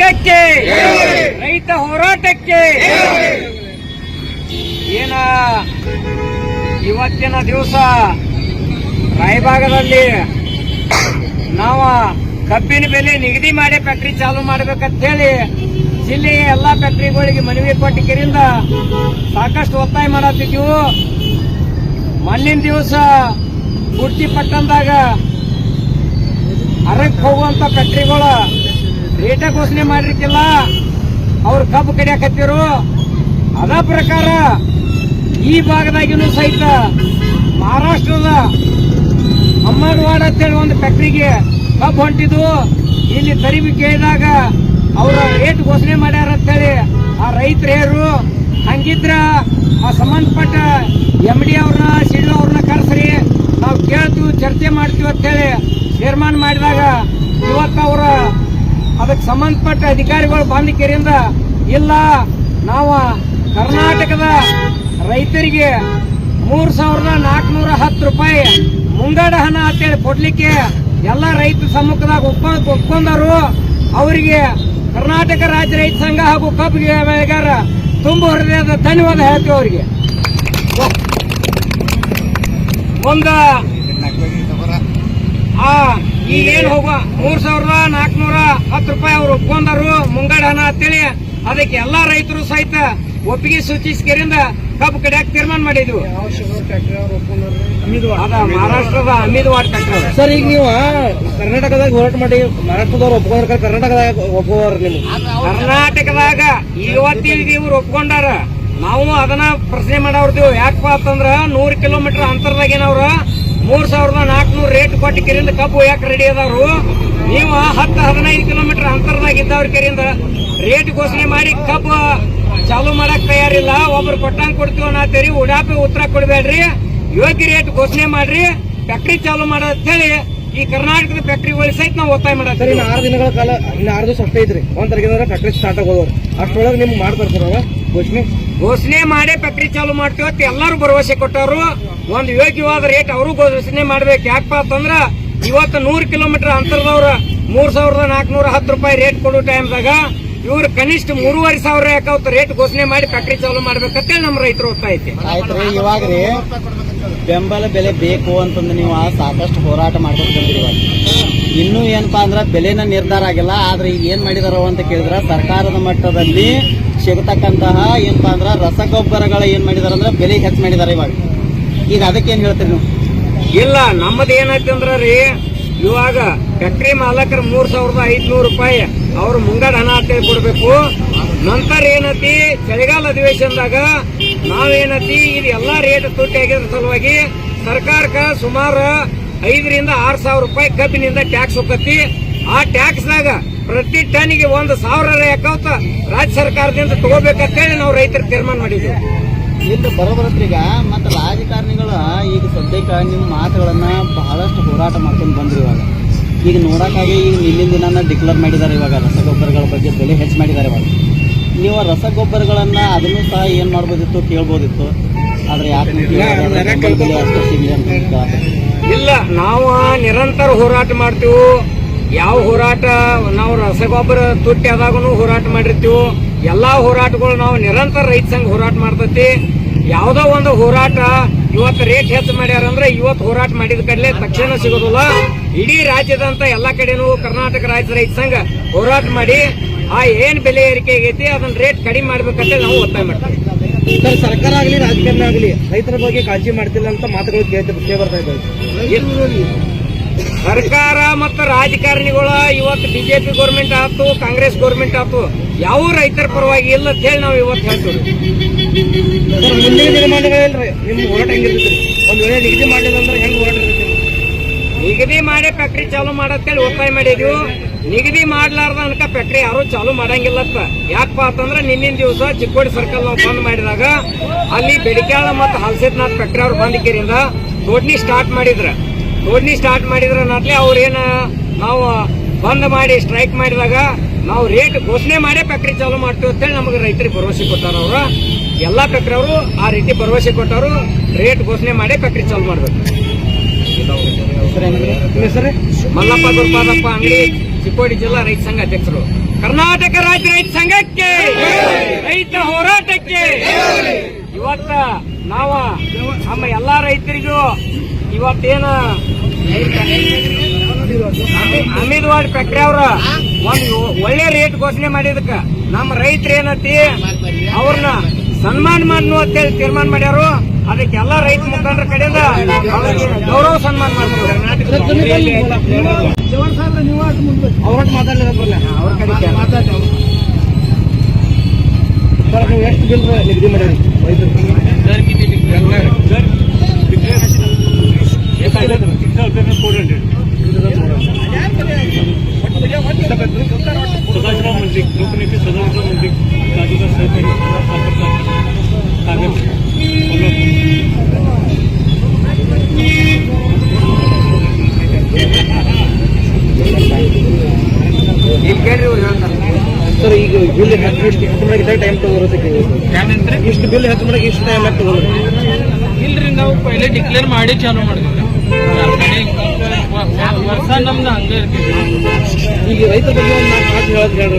ಸಂಘಕ್ಕೆ ರೈತ ಹೋರಾಟಕ್ಕೆ. ಏನ ಇವತ್ತಿನ ದಿವಸ ರಾಯಭಾಗದಲ್ಲಿ ನಾವು ಕಬ್ಬಿನ ಬೆಲೆ ನಿಗದಿ ಮಾಡಿ ಫ್ಯಾಕ್ಟ್ರಿ ಚಾಲು ಮಾಡ್ಬೇಕಂತ ಹೇಳಿ ಜಿಲ್ಲೆಯ ಎಲ್ಲಾ ಫ್ಯಾಕ್ಟ್ರಿಗಳಿಗೆ ಮನವಿ ಕೊಟ್ಟಿದ್ದರಿಂದ ಸಾಕಷ್ಟು ಒತ್ತಾಯ ಮಾಡತ್ತಿದ್ವು ಮಣ್ಣಿನ ದಿವಸ ಪೂರ್ತಿ ಪಟ್ಟಣದಾಗ ಅರಕ್ ಹೋಗುವಂತ ಫ್ಯಾಕ್ಟ್ರಿಗಳು ರೇಟ ಘೋಷಣೆ ಮಾಡಿರ್ಕಿಲ್ಲ ಅವ್ರು ಕಬ್ಬು ಕಡಿಯಾಕತ್ತಿರು. ಅದ ಪ್ರಕಾರ ಈ ಭಾಗದಾಗಿನೂ ಸಹಿತ ಮಹಾರಾಷ್ಟ್ರದ ಅಮ್ಮನವಾಡ ಅಂತೇಳಿ ಒಂದು ಫ್ಯಾಕ್ಟ್ರಿಗೆ ಕಬ್ಬು ಹೊಂಟಿದ್ವು ಇಲ್ಲಿ ತರಿಬಿ ಕೇಳಿದಾಗ ಅವರ ರೇಟ್ ಘೋಷಣೆ ಮಾಡ್ಯಾರ ಅಂತೇಳಿ ಆ ರೈತರು ಹೇರು ಹಂಗಿದ್ರ ಆ ಸಂಬಂಧಪಟ್ಟ ಎಂ ಡಿ ಅವ್ರನ್ನ ಸಿಡ್ಲು ಅವ್ರನ್ನ ಕರೆಸ್ರಿ. ನಾವು ಕೇಳ್ತೀವಿ, ಚರ್ಚೆ ಮಾಡ್ತೀವಿ ಅಂತೇಳಿ ತೀರ್ಮಾನ ಮಾಡಿದಾಗ ಇವತ್ತು ಅವರ ಅದಕ್ಕೆ ಸಂಬಂಧಪಟ್ಟ ಅಧಿಕಾರಿಗಳು ಬಂದ ಕೆರೆಯಿಂದ ಇಲ್ಲ. ನಾವು ಕರ್ನಾಟಕದ ರೈತರಿಗೆ ಮೂರು ಸಾವಿರದ ನಾಲ್ಕುನೂರ ಹತ್ತು ರೂಪಾಯಿ ಮುಂಗಡ ಹಣ ಅಂತೇಳಿ ಕೊಡ್ಲಿಕ್ಕೆ ಎಲ್ಲ ರೈತ ಸಮ್ಮುಖದಾಗ ಒಪ್ಪ, ಒಪ್ಕೊಂಡರು. ಅವರಿಗೆ ಕರ್ನಾಟಕ ರಾಜ್ಯ ರೈತ ಸಂಘ ಹಾಗೂ ಕಬ್ಬು ಬೆಳೆಗಾರ ತುಂಬ ಹೃದಯದ ಧನ್ಯವಾದ ಹೇಳ್ತೀವಿ ಅವರಿಗೆ. ಆ ಈಗೇನ್ ಹೋಗುವ? ಮೂರು ಸಾವಿರದ ನಾಲ್ಕನೂರ ಹತ್ತು ರೂಪಾಯಿ ಅವರು ಒಪ್ಕೊಂಡರು ಮುಂಗಡ ಹಣ ಅಂತೇಳಿ ಅದಕ್ಕೆ ಎಲ್ಲಾ ರೈತರು ಸಹಿತ ಒಪ್ಪಿಗೆ ಸೂಚಿಸಿಕೆರಿಂದ ಕಬ್ಬು ಕಡಿಯಾಕ ತೀರ್ಮಾನ ಮಾಡಿದ್ವು. ಅದ ಮಹಾರಾಷ್ಟ್ರದ ಅಮೀದ್ವಾಡ್ ಫ್ಯಾಕ್ಟ್ರಿ ಸರ್ ಈಗ ನೀವು ಕರ್ನಾಟಕದಾಗ ಹೋರಾಟ ಮಾಡಿ ಮಹಾರಾಷ್ಟ್ರದವ್ರು ಒಪ್ಕೊಂಡ್ರ ಕರ್ನಾಟಕದಾಗ ಒಪ್ಪುವವ್ರ ನಿಮ್ಗೆ ಕರ್ನಾಟಕದಾಗ ಇವತ್ತಿಗೆ ಇವ್ರು ಒಪ್ಕೊಂಡಾರ. ನಾವು ಅದನ್ನ ಪ್ರಶ್ನೆ ಮಾಡವ್ರದಿವ್. ಯಾಕಪ್ಪ ಅಂತಂದ್ರ ನೂರು ಕಿಲೋಮೀಟರ್ ಅಂತರದಾಗ ಏನವ್ರ ಮೂರ್ ಸಾವಿರದ ಕೊಟ್ಟ ಕೆರೆಯಿಂದ ಕಬ್ಬು ಯಾಕೆ ರೆಡಿ ಅದಾರು ನೀವು ಹತ್ತು ಹದಿನೈದು ಕಿಲೋಮೀಟರ್ ಅಂತರದಾಗ ಇದ್ದವ್ರ ಕೆರೆಯಿಂದ ರೇಟ್ ಘೋಷಣೆ ಮಾಡಿ ಕಬ್ಬು ಚಾಲು ಮಾಡಕ್ ತಯಾರಿಲ್ಲ. ಒಬ್ರು ಕೊಟ್ಟಂಗ್ ಕೊಡ್ತೀವಿ ಅನ್ನತ್ತೀರಿ ಉಡಾಪಿ ಉತ್ತರ ಕೊಡಬೇಡ್ರಿ. ಯೋಗ್ಯ ರೇಟ್ ಘೋಷಣೆ ಮಾಡ್ರಿ. ಫ್ಯಾಕ್ಟ್ರಿ ಚಾಲು ಹೇಳಿ ಈ ಕರ್ನಾಟಕದ ಫ್ಯಾಕ್ಟ್ರಿಗಳು ಸಹಿತ ನಾವು ಒತ್ತಾಯ ಇನ್ನು ಆರು ದಿನಗಳ ಕಾಲ, ಇನ್ನು ಆರು ದಿವಸ ಅಷ್ಟೇ ಇದ್ರಿ. ಒಂದ್ ತಾರೀಕಿನ ಫ್ಯಾಕ್ಟ್ರಿ ಸ್ಟಾರ್ಟ್ ಆಗೋದು ಅಷ್ಟೊಳಗೆ ನಿಮ್ಗೆ ಮಾಡ್ತಾರೆ ಸರ್ ಘೋಷಣೆ ಮಾಡೇ ಫ್ಯಾಕ್ಟ್ರಿ ಚಾಲು ಮಾಡ್ತೀವತ್ತು ಎಲ್ಲರೂ ಭರವಸೆ ಕೊಟ್ಟವರು. ಒಂದು ಯೋಗ್ಯವಾದ ರೇಟ್ ಅವರು ಘೋಷಣೆ ಮಾಡ್ಬೇಕು. ಯಾಕಪ್ಪ ಅಂತಂದ್ರ, ಇವತ್ತು ನೂರು ಕಿಲೋಮೀಟರ್ ಅಂತರದವ್ರ ಮೂರ್ ಸಾವಿರದ ನಾಲ್ಕನೂರ ಹತ್ತು ರೂಪಾಯಿ ರೇಟ್ ಕೊಡೋ ಟೈಮ್ದಾಗ ಇವರು ಕನಿಷ್ಠ ಮೂರುವರೆ ಸಾವಿರ ಯಾಕಾವತ್ತು ರೇಟ್ ಘೋಷಣೆ ಮಾಡಿ ಫ್ಯಾಕ್ಟ್ರಿ ಚಾಲು ಮಾಡ್ಬೇಕಂತೇಳಿ ನಮ್ಮ ರೈತರು ಒತ್ತಾಯ್ತಿ ಆಯ್ತ್ರಿ ಇವಾಗ ರೀ, ಬೆಂಬಲ ಬೆಲೆ ಬೇಕು ಅಂತಂದು ನೀವು ಸಾಕಷ್ಟು ಹೋರಾಟ ಮಾಡ್ಕೊಂಡು ಇವಾಗ. ಇನ್ನೂ ಏನಪ್ಪಾ ಅಂದ್ರೆ ಬೆಲೆನ ನಿರ್ಧಾರ ಆಗಿಲ್ಲ. ಆದ್ರೆ ಈಗ ಏನ್ ಮಾಡಿದಾರೋ ಅಂತ ಕೇಳಿದ್ರೆ ಸರ್ಕಾರದ ಮಟ್ಟದಲ್ಲಿ ಸಿಗತಕ್ಕಂತಹ ಏನಪ್ಪ ಅಂದ್ರೆ ರಸಗೊಬ್ಬರಗಳ ಏನ್ ಮಾಡಿದಾರೆ ಅಂದ್ರೆ ಬೆಲೆ ಹೆಚ್ಚ ಮಾಡಿದಾರೆ ಇವಾಗ. ಈಗ ಅದಕ್ಕೆ ಏನ್ ಹೇಳ್ತೀರಿ ನೀವು? ಇಲ್ಲ, ನಮ್ಮದು ಏನೈತಿ ಅಂದ್ರ ರೀ, ಇವಾಗ ಫ್ಯಾಕ್ಟ್ರಿ ಮಾಲಕರ ಮೂರ್ ಸಾವಿರದ ಐದ್ನೂರು ರೂಪಾಯಿ ಅವ್ರ ಮುಂಗಡ ಹಣ ಅಂತೇಳಿ ಕೊಡ್ಬೇಕು ನಂತರ ಏನತಿ, ಚಳಿಗಾಲ ಅಧಿವೇಶನದಾಗ ನಾವೇನತಿ ಇದು ಎಲ್ಲಾ ರೇಟ್ ತುಟ್ಟಿ ಆಗಿದ್ರ ಸಲುವಾಗಿ ಸರ್ಕಾರಕ್ಕೆ ಸುಮಾರು ಐದರಿಂದ ಆರು ಸಾವಿರ ರೂಪಾಯಿ ಕಬ್ಬಿನಿಂದ ಟ್ಯಾಕ್ಸ್ ಹೋಗತಿ ಆ ಟ್ಯಾಕ್ಸ್ದಾಗ ಪ್ರತಿ ಟನ್ಗೆ ಒಂದು ಸಾವಿರ ಯಾಕವತ್ತ ರಾಜ್ಯ ಸರ್ಕಾರದಿಂದ ತಗೋಬೇಕಂತೇಳಿ ನಾವು ರೈತರು ತೀರ್ಮಾನ ಮಾಡಿದ್ವಿ. ಇಲ್ಲಿ ಬರೋಬರತ್ರೀಗ ಮತ್ತೆ ರಾಜಕಾರಣಿಗಳು ಈಗ ಸದ್ಯಕ್ಕೆ ನಿಮ್ಮ ಮಾತುಗಳನ್ನ ಬಹಳಷ್ಟು ಹೋರಾಟ ಮಾಡ್ಕೊಂಡು ಬಂದ್ರು ಇವಾಗ. ಈಗ ನೋಡೋಕ್ಕಾಗಿ ಈಗ ನಿನ್ನಿನ ದಿನ ಡಿಕ್ಲೇರ್ ಮಾಡಿದ್ದಾರೆ ಇವಾಗ ರಸಗೊಬ್ಬರಗಳ ಬಗ್ಗೆ ಬೆಲೆ ಹೆಚ್ಚು ಮಾಡಿದ್ದಾರೆ ಇವಾಗ. ನೀವು ರಸಗೊಬ್ಬರಗಳನ್ನ ಅದನ್ನು ಸಹ ಏನ್ ಮಾಡ್ಬೋದಿತ್ತು ಕೇಳ್ಬೋದಿತ್ತು. ಆದ್ರೆ ಯಾಕೆ. ಇಲ್ಲ ನಾವು ನಿರಂತರ ಹೋರಾಟ ಮಾಡ್ತೀವಿ ಯಾವ ಹೋರಾಟ ನಾವು ರಸಗೊಬ್ಬರ ತುಟ್ಟಿ ಆದಾಗೂ ಹೋರಾಟ ಮಾಡಿರ್ತೀವೋ ಎಲ್ಲಾ ಹೋರಾಟಗಳು ನಾವು ನಿರಂತರ ರೈತ ಸಂಘ ಹೋರಾಟ ಮಾಡ್ತತಿ. ಯಾವುದೋ ಒಂದು ಹೋರಾಟ ಇವತ್ತು ರೇಟ್ ಹೆಚ್ಚು ಮಾಡ್ಯಾರ ಅಂದ್ರೆ ಇವತ್ತು ಹೋರಾಟ ಮಾಡಿದ ಕಡಲೆ ತಕ್ಷಣ ಸಿಗೋದಿಲ್ಲ. ಇಡೀ ರಾಜ್ಯದಂತ ಎಲ್ಲಾ ಕಡೆನೂ ಕರ್ನಾಟಕ ರಾಜ್ಯ ರೈತ ಸಂಘ ಹೋರಾಟ ಮಾಡಿ ಆ ಏನ್ ಬೆಲೆ ಏರಿಕೆ ಆಗೈತಿ ಅದನ್ನ ರೇಟ್ ಕಡಿಮೆ ಮಾಡ್ಬೇಕಂತ ನಾವು ಒತ್ತಾಯ ಮಾಡ್ತೀವಿ. ಸರ್ ಸರ್ಕಾರ ಆಗಲಿ ರಾಜಕಾರಣ ಆಗಲಿ ರೈತರ ಬಗ್ಗೆ ಕಾಳಜಿ ಮಾಡ್ತಿಲ್ಲ ಅಂತ ಮಾತುಗಳು ಕೇಳ್ತಾ ಕೇಳಿ ಬರ್ತಾ ಇದ್ದಾವೆ. ಸರ್ಕಾರ ಮತ್ತು ರಾಜಕಾರಣಿಗಳ ಇವತ್ತು ಬಿಜೆಪಿ ಗೌರ್ಮೆಂಟ್ ಆಯ್ತು ಕಾಂಗ್ರೆಸ್ ಗೌರ್ಮೆಂಟ್ ಆಯ್ತು ಯಾವ ರೈತರ ಪರವಾಗಿ ಇಲ್ಲ ಅಂತ ಹೇಳಿ ನಾವು ಇವತ್ತು ಹೇಳ್ತೀವಿ. ಸರ್ ಮುಂದಿನ ದಿನಮಾನಗಳಲ್ಲಿ ನಿಮ್ಮ ಹೋರಾಟ ಹೆಂಗಿರ್ತೈತಿ ಒಂದ್ ವೇಳೆ ನಿಗದಿ ಮಾಡಿಲ್ಲ ಅಂದ್ರೆ ಹೆಂಗ್ ಹೋರಾಟ ನಿಗದಿ ಮಾಡಿ ಫ್ಯಾಕ್ಟ್ರಿ ಚಾಲು ಮಾಡತ್ತೇಳಿ ಒತ್ತಾಯ ಮಾಡಿದ್ವಿ. ನಿಗದಿ ಮಾಡ್ಲಾರ್ದ ಅನ್ಕ ಫ್ಯಾಕ್ಟ್ರಿ ಯಾರು ಚಾಲು ಮಾಡಂಗಿಲ್ಲತ್ತ ಯಾಕಪ್ಪ ಅಂತಂದ್ರೆ ನಿನ್ನಿನ ದಿವಸ ಚಿಕ್ಕೋಡಿ ಸರ್ಕಲ್ ನಾವು ಬಂದ್ ಮಾಡಿದಾಗ ಅಲ್ಲಿ ಬೆಡಿಕಾಳ ಮತ್ತು ಹಲ್ಸಿದ್ನಾಥ್ ಫ್ಯಾಕ್ಟ್ರಿ ಅವ್ರು ಬಂದಿದ್ದರಿಂದ ತೋಡ್ನಿ ಸ್ಟಾರ್ಟ್ ಮಾಡಿದ್ರ. ತೋಡ್ನಿ ಸ್ಟಾರ್ಟ್ ಮಾಡಿದ್ರ ನಾಟ್ಲಿ ಅವ್ರೇನ ನಾವು ಬಂದ್ ಮಾಡಿ ಸ್ಟ್ರೈಕ್ ಮಾಡಿದಾಗ ನಾವು ರೇಟ್ ಘೋಷಣೆ ಮಾಡೇ ಫ್ಯಾಕ್ಟ್ರಿ ಚಾಲೂ ಮಾಡ್ತೀವಿ ಅಂತೇಳಿ ನಮಗೆ ರೈತರಿಗೆ ಭರವಸೆ ಕೊಟ್ಟಾರ ಅವರು. ಎಲ್ಲಾ ಫ್ಯಾಕ್ಟ್ರಿ ಅವರು ಆ ರೀತಿ ಭರವಸೆ ಕೊಟ್ಟವರು ರೇಟ್ ಘೋಷಣೆ ಮಾಡೇ ಫ್ಯಾಕ್ಟ್ರಿ ಚಾಲೂ ಮಾಡ್ಬೇಕು. ಮಲ್ಲಪ್ಪ ಗುರುಪಾದಪ್ಪ ಅಂಗಡಿ ಚಿಕ್ಕೋಡಿ ಜಿಲ್ಲಾ ರೈತ ಸಂಘ ಅಧ್ಯಕ್ಷರು. ಕರ್ನಾಟಕ ರಾಜ್ಯ ರೈತ ಸಂಘಕ್ಕೆ ರೈತ ಹೋರಾಟಕ್ಕೆ ಇವತ್ತ ನಾವ ನಮ್ಮ ಎಲ್ಲಾ ರೈತರಿಗೂ ಇವತ್ತೇನ? ಅಮೀದ್ವಾಡ್ ಫ್ಯಾಕ್ಟ್ರಿ ಅವ್ರ ಒಂದು ಒಳ್ಳೆ ರೇಟ್ ಘೋಷಣೆ ಮಾಡಿದಕ್ಕ ನಮ್ಮ ರೈತರು ಏನತಿ ಅವ್ರನ್ನ ಸನ್ಮಾನ ಮಾಡ್ನು ಅಂತೇಳಿ ತೀರ್ಮಾನ ಮಾಡ್ಯಾರು. ಅದಕ್ಕೆ ಎಲ್ಲ ರೈತ ಮುಖಂಡರ ಕಡೆಯಿಂದ ಅವ್ರಿಗೆ ಗೌರವ ಸನ್ಮಾನ ಮಾಡ್ತಾರೆ ಎಷ್ಟು ಬಿಲ್ ನಿಗದಿ ಮಾಡ್ಯಾರ सदाशिवराव ಸರ್ ಈಗ ಬಿಲ್ ಹತ್ತು ಎಷ್ಟು ಹತ್ತು ಮನೆಗೆ ಟೈಮ್ ತಗೋರಕ್ಕೆ ಇಷ್ಟು ಬಿಲ್ ಹತ್ತು ಮನೆಗೆ ಎಷ್ಟು ಟೈಮ್ ತಗೋರು ಇಲ್ರಿ ನಾವು ಪೈಲೆ ಡಿಕ್ಲೇರ್ ಮಾಡಿ ಚಾಲೂ ಮಾಡ್ತೀವಿ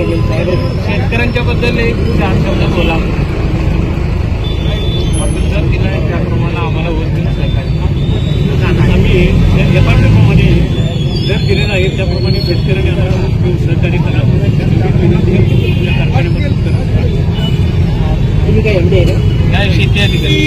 शेतकऱ्यांच्या बद्दल एक चार बोला आपण जर तिला त्याप्रमाणे आम्हाला वोट देऊ शकायचं आम्ही डिपार्टमेंटमध्ये जर दिलेलं आहे त्याप्रमाणे शेतकऱ्यांनी आम्हाला सहकार्य करा तुम्ही काय नाही शेती. अधिकारी